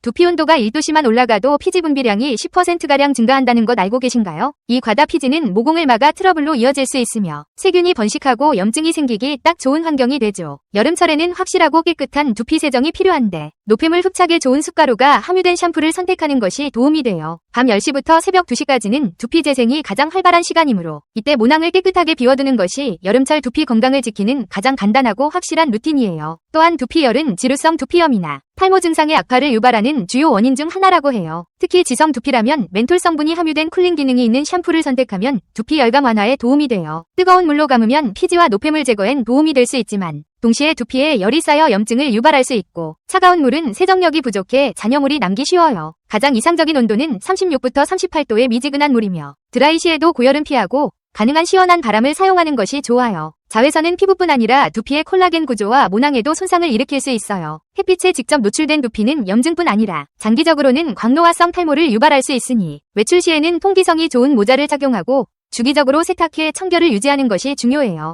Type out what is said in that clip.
두피 온도가 1도씨만 올라가도 피지 분비량이 10%가량 증가한다는 것 알고 계신가요? 이 과다 피지는 모공을 막아 트러블로 이어질 수 있으며 세균이 번식하고 염증이 생기기 딱 좋은 환경이 되죠. 여름철에는 확실하고 깨끗한 두피 세정이 필요한데 노폐물 흡착에 좋은 숟가루가 함유된 샴푸를 선택하는 것이 도움이 돼요. 밤 10시부터 새벽 2시까지는 두피 재생이 가장 활발한 시간이므로 이때 모낭을 깨끗하게 비워두는 것이 여름철 두피 건강을 지키는 가장 간단하고 확실한 루틴이에요. 또한 두피열은 지루성 두피염이나 탈모 증상의 악화를 유발하는 주요 원인 중 하나라고 해요. 특히 지성 두피라면 멘톨 성분이 함유된 쿨링 기능이 있는 샴푸를 선택하면 두피 열감 완화에 도움이 돼요. 뜨거운 물로 감으면 피지와 노폐물 제거엔 도움이 될 수 있지만 동시에 두피에 열이 쌓여 염증을 유발할 수 있고 차가운 물은 세정력이 부족해 잔여물이 남기 쉬워요. 가장 이상적인 온도는 36부터 38도의 미지근한 물이며 드라이 시에도 고열은 피하고 가능한 시원한 바람을 사용하는 것이 좋아요. 자외선은 피부뿐 아니라 두피의 콜라겐 구조와 모낭에도 손상을 일으킬 수 있어요. 햇빛에 직접 노출된 두피는 염증뿐 아니라 장기적으로는 광노화성 탈모를 유발할 수 있으니 외출 시에는 통기성이 좋은 모자를 착용하고 주기적으로 세탁해 청결을 유지하는 것이 중요해요.